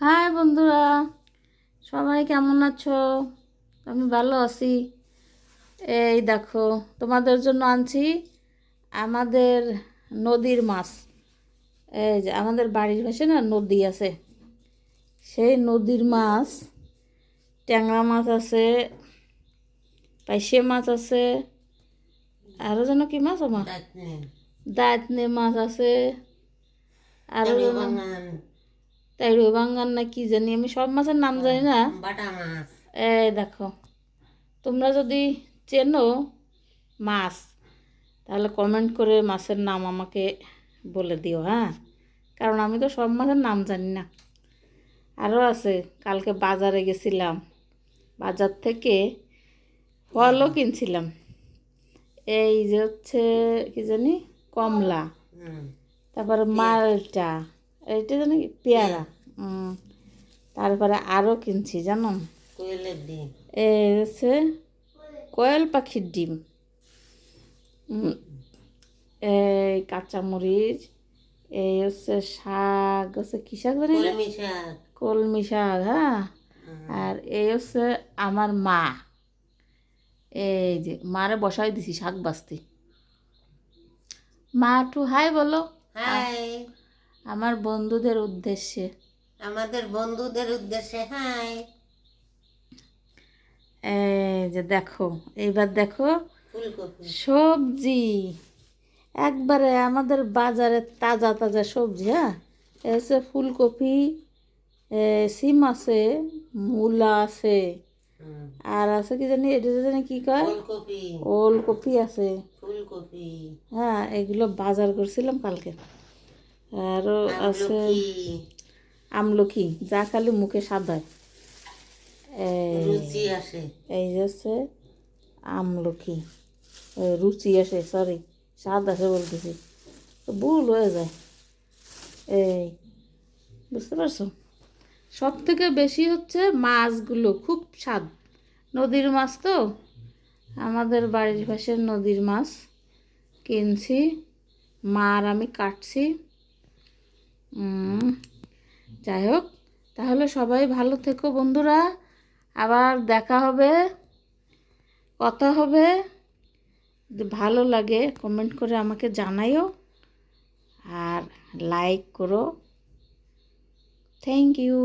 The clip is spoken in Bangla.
হাই বন্ধুরা সবাই কেমন আছো? আমি ভালো আছি। এই দেখো তোমাদের জন্য আনছি আমাদের নদীর মাছ। এই যে আমাদের বাড়ির পাশে না নদী আছে। সেই নদীর মাছ ট্যাংরা মাছ আছে পাইসে মাছ আছে আরও যেন কি মাছ আমার? দাঁতনে। মাছ আছে আরও যেন তাইড়ো বাঙ্গান না কি জানি আমি সব মাছের নাম জানি না। বাটা মাছ। এই দেখো তোমরা যদি চেনো মাছ তাহলে কমেন্ট করে মাছের নাম আমাকে বলে দিও হ্যাঁ? কারণ আমি তো সব মাছের নাম জানি না। আরও আছে কালকে বাজারে গেছিলাম বাজার থেকে ফলও কিনছিলাম। এই যে হচ্ছে কি জানি কমলা। তারপরে মালটা। এইটা জানি কি? পেয়ারা। তারপরে আরও কিনছি জানো? কোয়েলের ডিম। এই হচ্ছে কোয়েল পাখির ডিম। এই কাঁচামরিচ এই হচ্ছে শাক হচ্ছে কী শাক জানি কলমি শাক। হ্যাঁ? আর এই হচ্ছে আমার মা। এই যে মারে বসাই দিছি শাক বাস্তি মা একটু হাই বলো। হাই। আমার বন্ধুদের উদ্দেশ্যে। আমাদের বন্ধুদের উদ্দেশ্যে হাই। এই যে দেখো এইবার দেখো ফুলকপি। সবজি। একবারে আমাদের বাজারে তাজা তাজা সবজি হ্যাঁ? এ হচ্ছে ফুলকপি সিম আছে মূলা আছে আর আছে কি জানি এটা জানি কি কয়? ফুলকপি ওলকপি আছে। ফুলকপি। হ্যাঁ এগুলো বাজার করছিলাম কালকে। আরও আছে আমলকি। যা খালি মুখে স্বাদ হয়। এই রুচি আসে। এই যে হচ্ছে আমলকি রুচি আসে সরি স্বাদ আসে বলতেছি। ভুল হয়ে যায়। এই বুঝতে পারছ? সব থেকে বেশি হচ্ছে মাছগুলো খুব স্বাদ। নদীর মাছ তো? আমাদের বাড়ির পাশে নদীর মাছ কিনছি মা আর আমি কাটছি। যাই হোক তাহলে সবাই ভালো থেকো বন্ধুরা। আবার দেখা হবে, কথা হবে। ভালো লাগে কমেন্ট করে আমাকে জানাইও। আর লাইক করো। Thank you